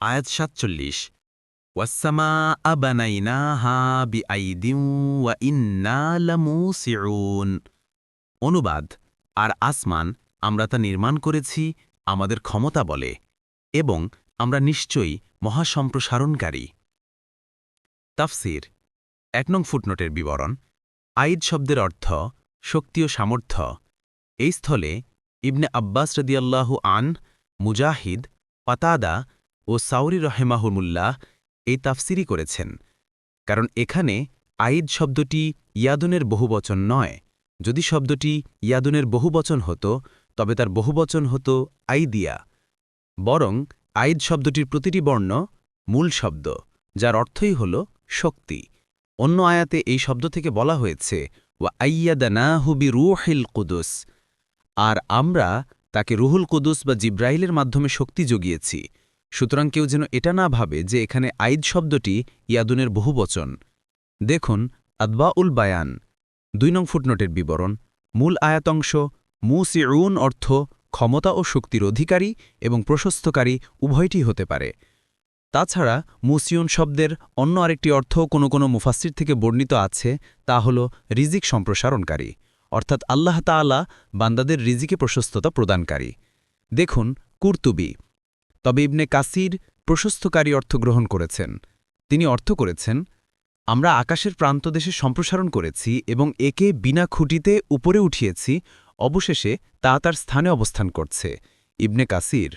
আয়াত সাতচল্লিশ। ওয়াসামা আবানাইনা হা বি ওয়া ইন্না লামুসিউন। অনুবাদ, আর আসমান আমরা তা নির্মাণ করেছি, আমাদের ক্ষমতা বলে, এবং আমরা নিশ্চয়ই মহাসম্প্রসারণকারী। তাফসির, এক নং ফুটনোটের বিবরণ, আইদ শব্দের অর্থ, শক্তি ও সামর্থ্য। এই স্থলে ইবনে আব্বাস রদিয়াল্লাহু আন, মুজাহিদ, পাতাদা ও সাউরি রহেমাহুমুল্লাহ এই তাফসিরি করেছেন। কারণ এখানে আইদ শব্দটি ইয়াদনের বহুবচন নয়। যদি শব্দটি ইয়াদনের বহুবচন হতো, তবে তার বহুবচন হতো আইদিয়া। বরং আইদ শব্দটির প্রতিটি বর্ণ মূল শব্দ, যার অর্থই হল শক্তি। অন্য আয়াতে এই শব্দ থেকে বলা হয়েছে, ওয়া আইয়াদানাহু বি রুহিল কুদুস আর আমরা তাকে রুহুল কুদুস বা জিব্রাইলের মাধ্যমে শক্তি জগিয়েছি। সুতরাং কেউ যেন এটা না ভাবে যে এখানে আইদ শব্দটি ইয়াদুনের বহুবচন। দেখুন আদবা উল বায়ান, দুই নং ফুটনোটের বিবরণ, মূল আয়াতংশ, মুসিউন অর্থ ক্ষমতা ও শক্তির অধিকারী এবং প্রশস্তকারী, উভয়টি হতে পারে। তাছাড়া মুসিউন শব্দের অন্য আরেকটি অর্থ কোনো কোনো মুফাসির থেকে বর্ণিত আছে, তা হল রিজিক সম্প্রসারণকারী, অর্থাৎ আল্লাহ তাআলা বান্দাদের রিজিকে প্রশস্ততা প্রদানকারী। দেখুন, কুর্তুবি তবে ইবনে কাসির প্রশস্তকারী অর্থ গ্রহণ করেছেন। তিনি অর্থ করেছেন, আমরা আকাশের প্রান্তদেশে সম্প্রসারণ করেছি এবং একে বিনা খুঁটিতে উপরে উঠিয়েছি, অবশেষে তা তার স্থানে অবস্থান করছে। ইবনে কাসির